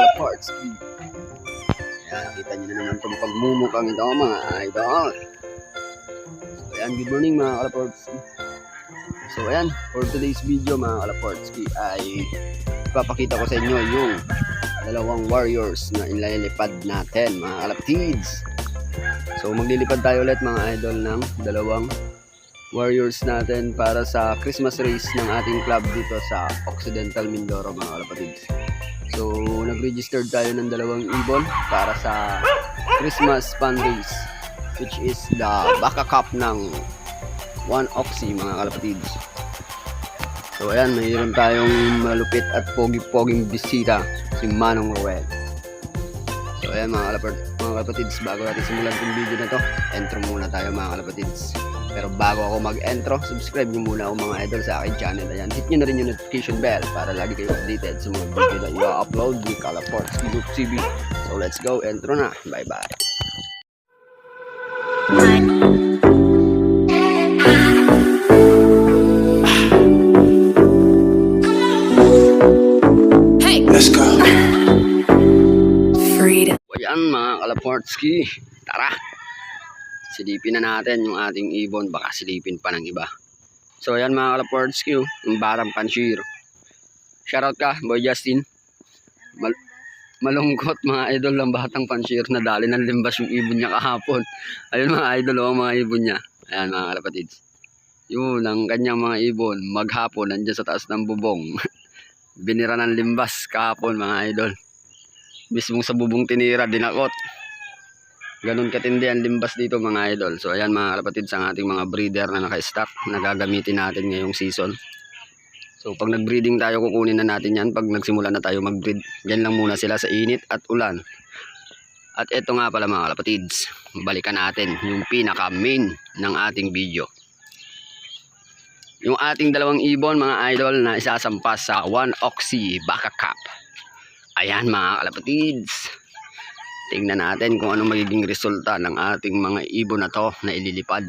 kalaparts. Ayan, kita nyo na naman itong pagmumukang ito mga idol. So, ayan, good morning mga kalaparts. So, ayan, for today's video mga kalaparts ay ipapakita ko sa inyo yung dalawang warriors na inlalipad natin mga kalapatids. So, maglilipad tayo ulit mga idol ng dalawang warriors natin para sa Christmas race ng ating club dito sa Occidental Mindoro mga kalapatids. So, nag-register tayo ng dalawang ibon para sa Christmas fun race which is the Baka Cup ng One Oxy mga kalapatids. So, ayan, mayroon tayong malupit at pogi-poging bisita si Manong Roel. So, ayan mga mga kalapatids, bago natin simulan itong video na to, intro muna tayo mga kalapatids. Pero bago ako mag-intro, subscribe nyo muna ako mga idol sa aking channel. Ayan, hit nyo na rin yung notification bell para lagi kayo updated sa mga video na i-upload ni Calaports Group TV. So let's go, intro na. Bye-bye. Let's go. Freedom. O yan mga Calaportski, tara! Silipin na natin yung ating ibon, baka silipin pa ng iba. So ayan mga Calaportski, oh, yung barang panshir. Shoutout ka, Boy Justin. Mal- malungkot mga idol ng batang panshir na dali ng limbas yung ibon niya kahapon. Ayun mga idol, oh, ang mga ibon niya. Ayan mga kalapatids. Yun, ang kanyang mga ibon, maghapon, nandiyan sa taas ng bubong. Binira ng limbas kahapon mga idol mismong sa bubong tinira, dinakot. Ganun katindi ang limbas dito mga idol. So ayan mga kapatid sa ating mga breeder na naka-stock na gagamitin natin ngayong season. So pag nag-breeding tayo kukunin na natin yan pag nagsimula na tayo mag-breed. Diyan lang muna sila sa init at ulan. At ito nga pala mga kapatids, balikan natin yung pinaka main ng ating video. Yung ating dalawang ibon mga idol na isasampas sa 1 Oxy Baka Cup. Ayan mga kalapatids. Tingnan natin kung anong magiging resulta ng ating mga ibon na to na ililipad.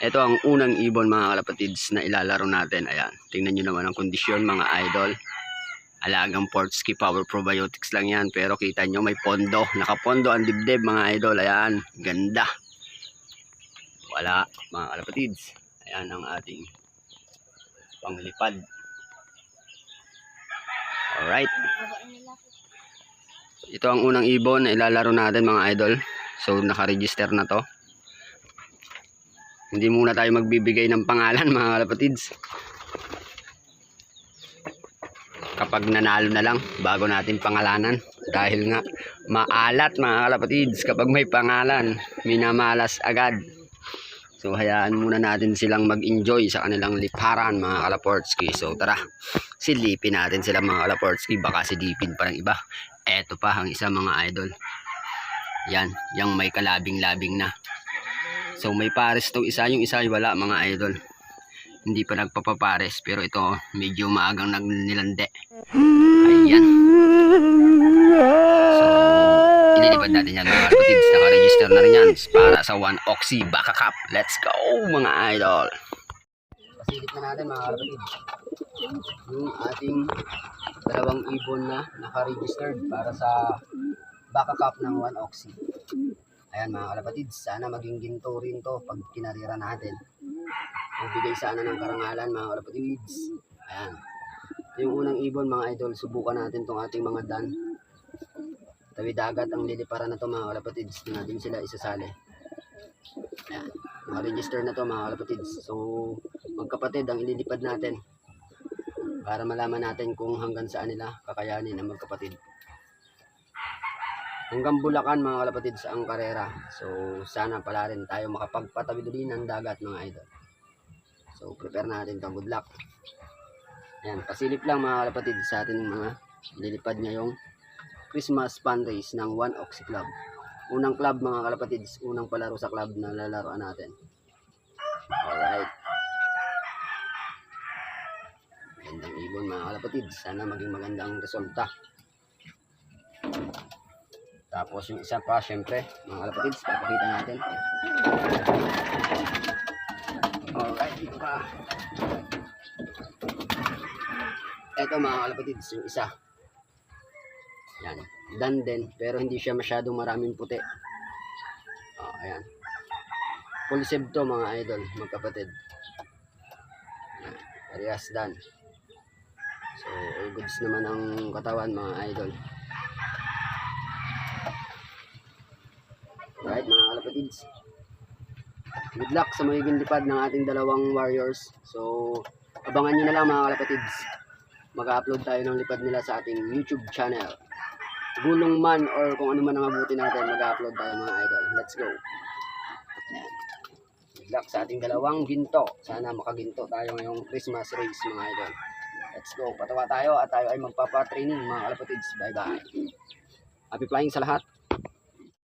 Ito ang unang ibon mga kalapatids na ilalaro natin. Ayan. Tingnan nyo naman ang kondisyon mga idol. Alagang Portski Power Probiotics lang yan. Pero kita nyo may pondo. Nakapondo ang dibdib mga idol. Ayan. Ganda. Wala mga kalapatids. Ayan ang ating panglipad. Alright. Ito ang unang ibon na ilalaro natin mga idol. So naka-register na to. Hindi muna tayo magbibigay ng pangalan mga kalapatids. Kapag nanalo na lang bago natin pangalanan. Dahil nga maalat mga kalapatids kapag may pangalan. Minamalas agad. So hayaan muna natin silang mag-enjoy sa kanilang liparan mga kalaportski. So tara, silipin natin sila mga kalaportski. Baka silipin pa ng iba. Eto pa ang isa mga idol. Yan, yung may kalabing-labing na. So may pares to isa, yung isa wala mga idol. Hindi pa nagpapapares pero ito medyo maagang nagnilande. Ayan. So ililipad natin yan mga kapatids. Naka-register na rin yan para sa 1 Oxy Baka Cup. Let's go mga idol. Pasilip na natin mga kapatids. Yung ating dalawang ibon na naka-registered para sa Baka Cup ng 1 Oxy. Ayan mga kalapatids, sana maging ginto rin to pag kinarira natin. Magbigay sana ng karangalan mga kalapatids. Ayan. Yung unang ibon mga idol, subukan natin tong ating mga dan. Tawid dagat ang liliparan na to mga kalapatids. Doon natin sila isasali. Ayan. Naka-register na to mga kalapatids. So, magkapatid ang ililipad natin. Para malaman natin kung hanggang saan nila kakayanin ang magkapatid. Hanggang Bulacan mga kalapatids ang karera. So, sana pala rin tayo makapagpatawid uli ng dagat mga idol. So, prepare natin to. Good luck. Ayan, pasilip lang mga kalapatids sa ating mga lilipad ngayong Christmas fun race ng One Oxy Club. Unang club mga kalapatids, unang palaro sa club na lalaroan natin. Alright. Magandang ibon mga kalapatids. Sana maging magandang resulta. Tapos yung isa pa, syempre, mga kalapatids, papakita natin. Alright, ito pa. Ito mga kalapatids, yung isa. Yan. Dan din, pero hindi siya masyadong maraming puti. Oh, ayan. Full sib to mga idol, magkapatid. Yan. Parehas dan. All goods naman ang katawan mga idol. Right, mga kalapatids. Good luck sa magiging lipad ng ating dalawang warriors. So, abangan nyo na lang mga kalapatids. Mag-upload tayo ng lipad nila sa ating YouTube channel. Gulong man or kung ano man ang mabuti natin, mag-upload tayo mga idol. Let's go. Good luck sa ating dalawang ginto. Sana makaginto tayo ngayong Christmas race mga idol. Let's go. Patawa tayo at tayo ay magpapa-training mga kalapatids. Bye-bye. Happy flying sa lahat.